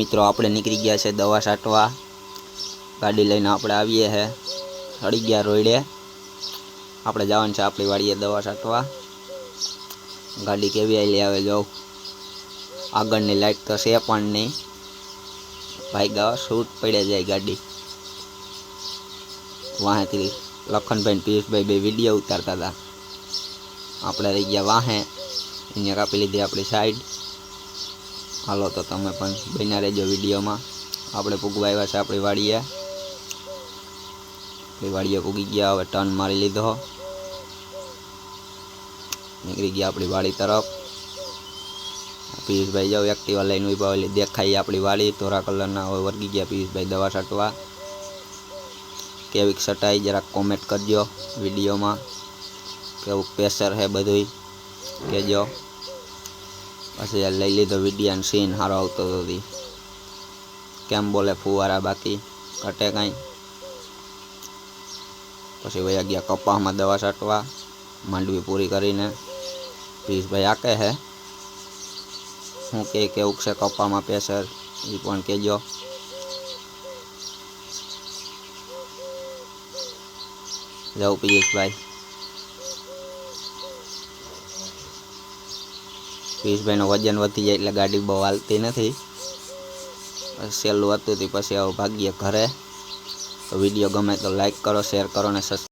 મિત્રો આપણે નીકળી ગયા છે દવા સાટવા ગાડી લઈને આપણે આવીએ છે પડી ગયા રોડે આપણે જવાનું છે આપણી વાડીએ દવા સાટવા ગાડી કેવી આલે આવે જો આગળ ને લાઈક તો સહેપણ ની ભાઈ ગાવા શૂટ પડ્યા જાય ગાડી વાહે તેરી લખનભાઈ અને પીસભાઈ બે વિડીયો ઉતારતા હતા આપણે રહી ગયા વાહે અહીંયા પેલી દે આપણે સાઈડ હાલો તો તમે પણ બન્યા રહેજો વિડીયોમાં આપણે પૂગવા છે આપણી વાડીએ આપણી વાડીએ પૂગી ગયા હવે ટર્ન મારી લીધો નીકળી ગયા આપણી વાડી તરફ પિયુષભાઈ જાઓ એક્ટિવા લઈને ઉભા હોય દેખાય આપણી વાડી ધોરા કલરના હોય વર્ગી ગયા પિયુષભાઈ દવા છટવા કેવીક સટાઈ જરાક કોમેન્ટ કરજો વિડીયોમાં કેવું પ્રેશર છે બધું કહેજો પછી લઈ લીધો વિડિયાન સીન હારો આવતો હતો તી કેમ બોલે ફુવારા બાકી કટે કાંઈ પછી વયા ગયા કપાસમાં દવા છાંટવા માંડવી પૂરી કરીને પીસભાઈ આકે હે હું કે કેવું છે કપામાં પ્રેશર એ પણ કહેજો જાઉં પીએસભાઈ પિયુષભાઈનું વજન વધી જાય એટલે ગાડી બહુ હાલતી નથી સહેલું હતું તે પછી આવું ભાગ્ય ઘરે વિડીયો ગમે તો લાઈક કરો શેર કરો ને સબસ્ક્રાઈબ